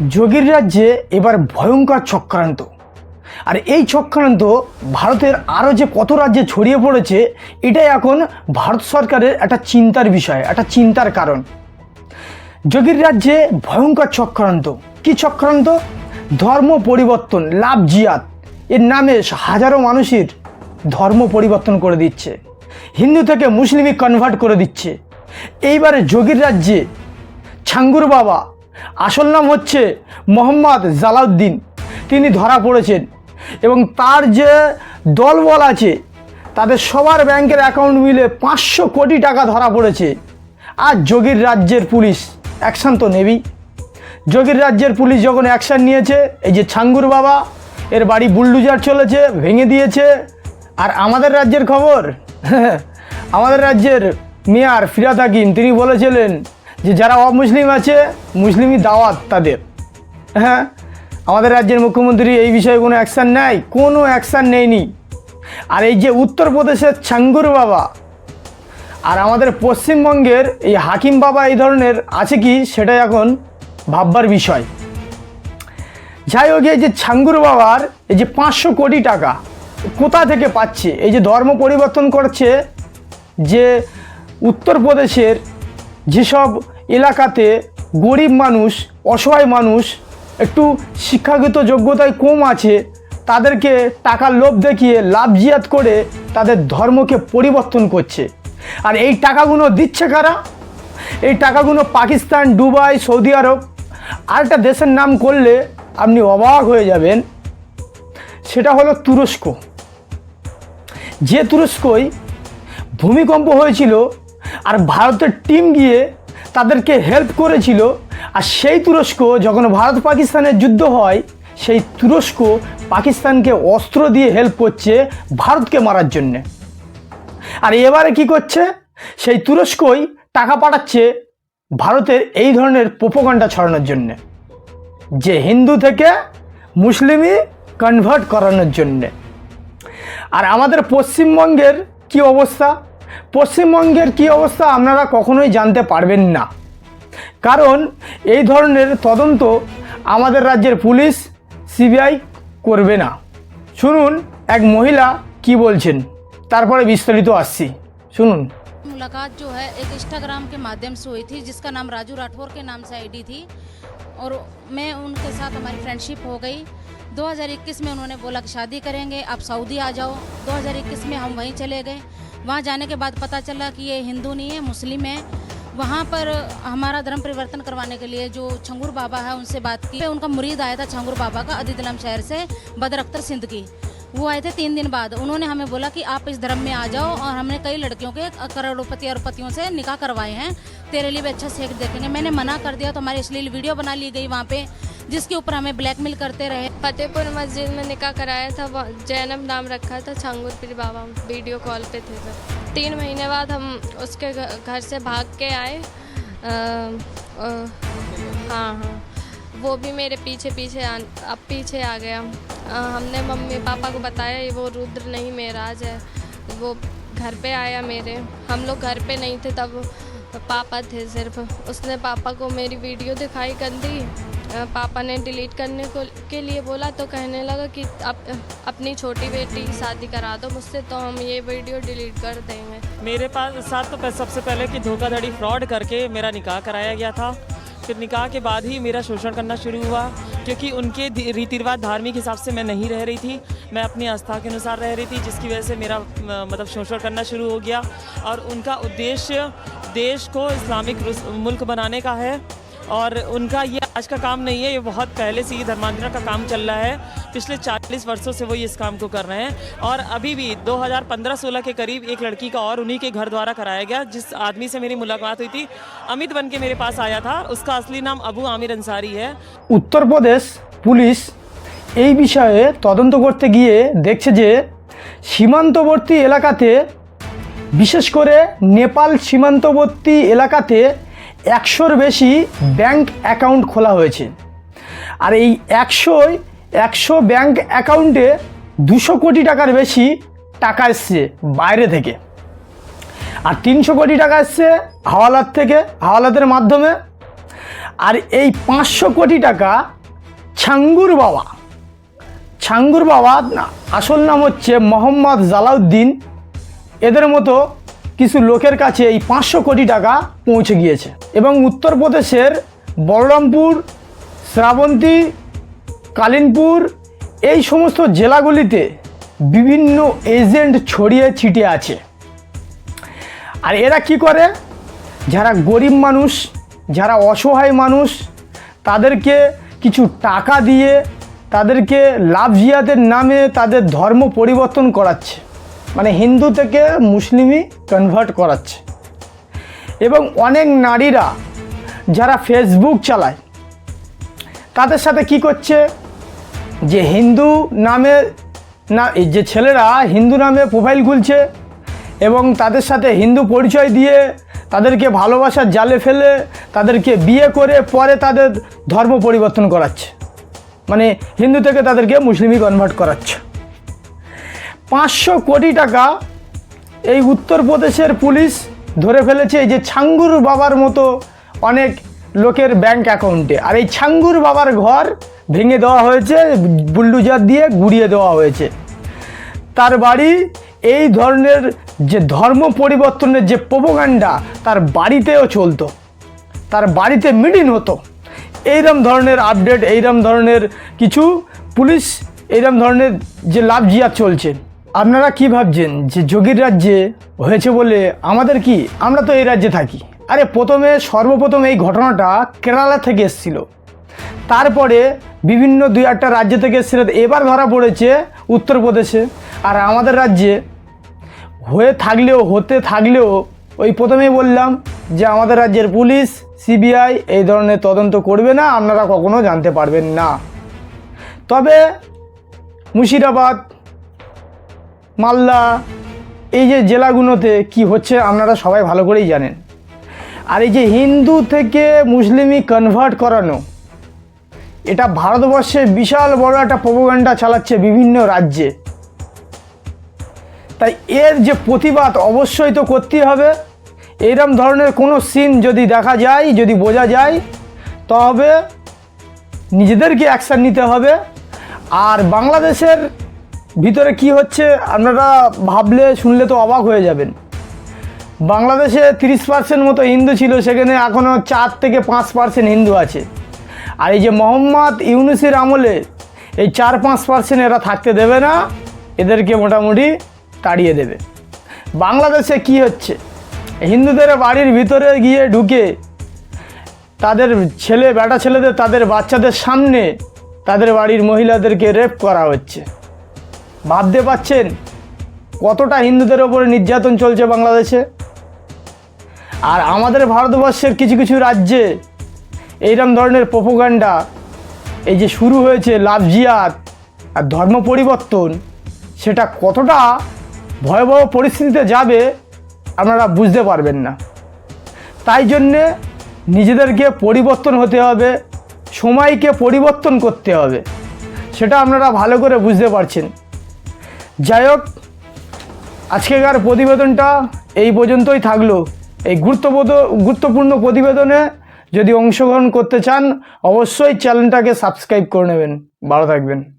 যোগীর রাজ্যে এবার ভয়ঙ্কর চক্রান্ত। আর এই চক্রান্ত ভারতের আরও যে কত রাজ্যে ছড়িয়ে পড়েছে, এটাই এখন ভারত সরকারের একটা চিন্তার বিষয়, একটা চিন্তার কারণ। যোগীর রাজ্যে ভয়ঙ্কর চক্রান্ত। কি চক্রান্ত? ধর্ম পরিবর্তন, লাভ জিয়াত এর নামে হাজারো মানুষের ধর্ম পরিবর্তন করে দিচ্ছে। হিন্দু থেকে মুসলিমে কনভার্ট করে দিচ্ছে। এইবারে যোগীর রাজ্যে ছাঙ্গুর বাবা আসল নাম হচ্ছে মোহাম্মদ জালাউদ্দিন। তিনি ধরা পড়েছেন। এবং তার যে দলবল আছে, তাদের সবার ব্যাংকের অ্যাকাউন্ট মিলে পাঁচশো কোটি টাকা ধরা পড়েছে। আর যোগীর রাজ্যের পুলিশ, অ্যাকশান তো নেবেই। যোগীর রাজ্যের পুলিশ যখন অ্যাকশান নিয়েছে, এই যে ছাঙ্গুর বাবা, এর বাড়ি বুলডুজার চলেছে, ভেঙে দিয়েছে। আর আমাদের রাজ্যের খবর? আমাদের রাজ্যের মেয়ার ফিরাদ হাকিম, তিনি বলেছিলেন যে যারা অমুসলিম আছে, মুসলিমই দাওয়াত তাদের। হ্যাঁ? আমাদের রাজ্যের মুখ্যমন্ত্রী এই বিষয়ে কোনো অ্যাকশান নেয়? কোনো অ্যাকশান নেয়নি। আর এই যে উত্তরপ্রদেশের ছাঙ্গুর বাবা, আর আমাদের পশ্চিমবঙ্গের এই হাকিম বাবা এই ধরনের আছে কি সেটা এখন ভাববার বিষয়। যাই হোক, এই যে ছাঙ্গুর বাবার এই যে পাঁচশো কোটি টাকা কোথা থেকে পাচ্ছে? এই যে ধর্ম পরিবর্তন করছে যে উত্তরপ্রদেশের যেসব এলাকাতে গরিব মানুষ, অসহায় মানুষ, একটু শিক্ষাগত যোগ্যতায় কম আছে, তাদেরকে টাকার লোভ দেখিয়ে লাভ জিয়াত করে তাদের ধর্মকে পরিবর্তন করছে। আর এই টাকাগুলো দিচ্ছে কারা? এই টাকাগুলো পাকিস্তান, দুবাই, সৌদি আরব, আরেকটা দেশের নাম করলে আপনি অবাক হয়ে যাবেন। সেটা হলো তুরস্ক। যে তুরস্কই ভূমিকম্প হয়েছিল আর ভারতের টিম গিয়ে তাদেরকে হেল্প করেছিল। আর সেই তুরস্ক যখন ভারত পাকিস্তানের যুদ্ধ হয়, সেই তুরস্ক পাকিস্তানকে অস্ত্র দিয়ে হেল্প করছে ভারতকে মারার জন্যে। আর এবারে কি করছে? সেই তুরস্কই টাকা পাঠাচ্ছে ভারতের এই ধরনের পোপোকান্ডা ছড়ানোর জন্যে। যে হিন্দু থেকে মুসলিমই কনভার্ট করানোর জন্যে। আর আমাদের পশ্চিমবঙ্গের কি অবস্থা? পশ্চিমবঙ্গের কি অবস্থা আপনারা কখনোই জানতে পারবেন না কারণ এই ধরনের তদন্ত আমাদের রাজ্যের পুলিশ সিবিআই করবে না শুনুন এক মহিলা কি বলছেন তারপরে বিস্তারিত আসছি শুনুন मुलाकात जो है एक इंस्टाग्राम के माध्यम से हुई थी जिसका नाम राजू राठौर के नाम से आईडी थी और मैं उनके साथ हमारी फ्रेंडशिप हो गई 2021 में उन्होंने बोला कि शादी करेंगे आप सऊदी आ जाओ 2021 में हम वहीं चले गए वहाँ जाने के बाद पता चला कि ये हिंदू नहीं है, मुस्लिम है। वहाँ पर हमारा धर्म परिवर्तन करवाने के लिए जो छंगुर बाबा है, उनसे बात की। उनका मुरीद आया था छंगुर बाबा का अदितलम शहर से बदर अख्तर सिंध की। वो आए थे तीन दिन बाद। उन्होंने हमें बोला कि आप इस धर्म में आ जाओ और हमने कई लड़कियों के करोड़पति अरबपतियों से निकाह करवाए हैं। तेरे लिए भी अच्छा सेक देखेंगे। मैंने मना कर दिया तो हमारी इसलिए वीडियो बना ली गई वहाँ पे। जिसके ऊपर हमें ब्लैकमेल करते रहे। फतेहपुर मस्जिद में निकाह कराया था जैनब नाम रखा था छांगुर पीर बाबा वीडियो कॉल पे थे सर तीन महीने बाद हम उसके घर से भाग के आए। हाँ हाँ। वो भी मेरे पीछे पीछे आ, अब पीछे आ गया। अ, हमने मम्मी पापा को बताया वो रुद्र नहीं मेराज है। वो घर पे आया मेरे। हम लोग घर पे नहीं थे तब पापा थे सिर्फ़। उसने पापा को मेरी वीडियो दिखाई गंदी। पापा ने डिलीट करने को के लिए बोला तो कहने लगा कि अप, अपनी छोटी बेटी की शादी करा दो मुझसे तो हम ये वीडियो डिलीट कर देंगे। मेरे पास साथ तो सबसे पहले कि धोखाधड़ी फ्रॉड करके मेरा निकाह कराया गया था। फिर निकाह के बाद ही मेरा शोषण करना शुरू हुआ क्योंकि उनके रीति रिवाज धार्मिक हिसाब से मैं नहीं रह रही थी। मैं अपनी आस्था के अनुसार रह रही थी जिसकी वजह से मेरा मतलब शोषण करना शुरू हो गया। और उनका उद्देश्य देश को इस्लामिक मुल्क बनाने का है। और उनका ये आज का काम नहीं है ये बहुत पहले से ये धर्मांतरण का काम चल रहा है पिछले 40 वर्षों से वो ये इस काम को कर रहे हैं और अभी भी 2015-16 के करीब एक लड़की का और उन्हीं के घर द्वारा कराया गया जिस आदमी से मेरी मुलाकात हुई थी अमित बन के मेरे पास आया था उसका असली नाम अबू आमिर अंसारी है উত্তরপ্রদেশ পুলিশ এই বিষয়ে তদন্ত করতে গিয়ে দেখছে যে সীমান্তবর্তী এলাকাতে বিশেষ করে নেপাল সীমান্তবর্তী এলাকাতে একশোর বেশি ব্যাংক অ্যাকাউন্ট খোলা হয়েছে। আর এই একশোয়, একশো ব্যাংক অ্যাকাউন্টে দুশো কোটি টাকার বেশি টাকা এসছে বাইরে থেকে। আর তিনশো কোটি টাকা এসছে হাওয়ালাত থেকে হাওয়ালাতের মাধ্যমে। আর এই পাঁচশো কোটি টাকা ছাঙ্গুর বাবা ছাঙ্গুর বাবা আসল নাম হচ্ছে মোহাম্মদ জালাউদ্দিন। এদের মতো কিছু লোকের কাছে এই পাঁচশো কোটি টাকা পৌঁছে গিয়েছে। এবং উত্তরপ্রদেশের বলরামপুর, শ্রাবন্তী, কালিনপুর, এই সমস্ত জেলাগুলিতে বিভিন্ন এজেন্ট ছড়িয়ে ছিটে আছে। আর এরা কি করে? যারা গরিব মানুষ, যারা অসহায় মানুষ, তাদেরকে কিছু টাকা দিয়ে তাদেরকে লাভ জিয়াদের নামে তাদের ধর্ম পরিবর্তন করাচ্ছে। মানে হিন্দু থেকে মুসলিমই কনভার্ট করাচ্ছে। এবং অনেক নারীরা যারা ফেসবুক চালায়, তাদের সাথে কি করছে? যে হিন্দু নামে না যে ছেলেরা হিন্দু নামে প্রোফাইল খুলছে এবং তাদের সাথে হিন্দু পরিচয় দিয়ে তাদেরকে ভালোবাসার জালে ফেলে তাদেরকে বিয়ে করে পরে তাদের ধর্ম পরিবর্তন করাচ্ছে। মানে হিন্দু থেকে তাদেরকে মুসলিমই কনভার্ট করাচ্ছে। পাঁচশো কোটি টাকা এই উত্তরপ্রদেশের পুলিশ ধরে ফেলেছে এই যে ছাঙ্গুর বাবার মতো অনেক লোকের ব্যাংক অ্যাকাউন্টে আর এই ছাঙ্গুর বাবার ঘর ভেঙে দেওয়া হয়েছে বুলডুজার দিয়ে গুড়িয়ে দেওয়া হয়েছে। তার বাড়ি এই ধরনের যে ধর্ম পরিবর্তনের যে প্রোপোগান্ডা তার বাড়িতেও চলতো। তার বাড়িতে মিটিং হতো। এইরম ধরনের আপডেট এইরম ধরনের কিছু পুলিশ, এইরম ধরনের যে লাভ জিয়া চলছে। আপনারা কি ভাবছেন যে যোগীর রাজ্যে হয়েছে বলে আমাদের কি? আমরা তো এই রাজ্যে থাকি। আরে প্রথমে, সর্বপ্রথম এই ঘটনাটা কেরালা থেকে এসেছিল। তারপরে বিভিন্ন দুই একটা রাজ্য থেকে এসেছিল। এবার ধরা পড়েছে উত্তরপ্রদেশে। আর আমাদের রাজ্যে হয়ে থাকলেও, হতে থাকলেও, ওই প্রথমেই বললাম যে আমাদের রাজ্যের পুলিশ, সিবিআই এই ধরনের তদন্ত করবে না। আপনারা কখনো জানতে পারবেন না। তবে মুর্শিদাবাদ মালদা, এই যে জেলাগুলোতে কি হচ্ছে আপনারা সবাই ভালো করেই জানেন। আর এই যে হিন্দু থেকে মুসলিমই কনভার্ট করানো, এটা ভারতবর্ষে বিশাল বড় একটা প্রোপাগান্ডা চালাচ্ছে বিভিন্ন রাজ্যে। তাই এর যে প্রতিবাদ অবশ্যই তো করতেই হবে। এইরকম ধরনের কোনো সিন যদি দেখা যায়, যদি বোঝা যায়, তবে নিজেদেরকে অ্যাকশান নিতে হবে। আর বাংলাদেশের ভিতরে কি হচ্ছে, আপনারা ভাবলে, শুনলে তো অবাক হয়ে যাবেন। বাংলাদেশে তিরিশ পার্সেন্ট মতো হিন্দু ছিল, সেখানে এখনও চার থেকে পাঁচ পার্সেন্ট হিন্দু আছে। আর এই যে মোহাম্মদ ইউনুসের আমলে এই চার পাঁচ পার্সেন্ট এরা থাকতে দেবে না, এদেরকে মোটামুটি তাড়িয়ে দেবে। বাংলাদেশে কি হচ্ছে? হিন্দুদের বাড়ির ভিতরে গিয়ে ঢুকে তাদের ছেলে, বেটা ছেলেদের, তাদের বাচ্চাদের সামনে তাদের বাড়ির মহিলাদেরকে রেপ করা হচ্ছে। ভাবতে পাচ্ছেন কতটা হিন্দুদের ওপরে নির্যাতন চলছে বাংলাদেশে? আর আমাদের ভারতবর্ষের কিছু কিছু রাজ্যে এইরকম ধরনের প্রোপোগান্ডা এই যে শুরু হয়েছে লাভ জিয়াদ আর ধর্ম পরিবর্তন, সেটা কতটা ভয়াবহ পরিস্থিতিতে যাবে আপনারা বুঝতে পারবেন না। তাই জন্যে নিজেদেরকে পরিবর্তন হতে হবে, সময়কে পরিবর্তন করতে হবে, সেটা আপনারা ভালো করে বুঝতে পারছেন। যাই হোক, আজকেকার প্রতিবেদনটা এই পর্যন্তই থাকল। এই গুরুত্ববোধ, গুরুত্বপূর্ণ প্রতিবেদনে যদি অংশগ্রহণ করতে চান, অবশ্যই চ্যানেলটাকে সাবস্ক্রাইব করে নেবেন। ভালো থাকবেন।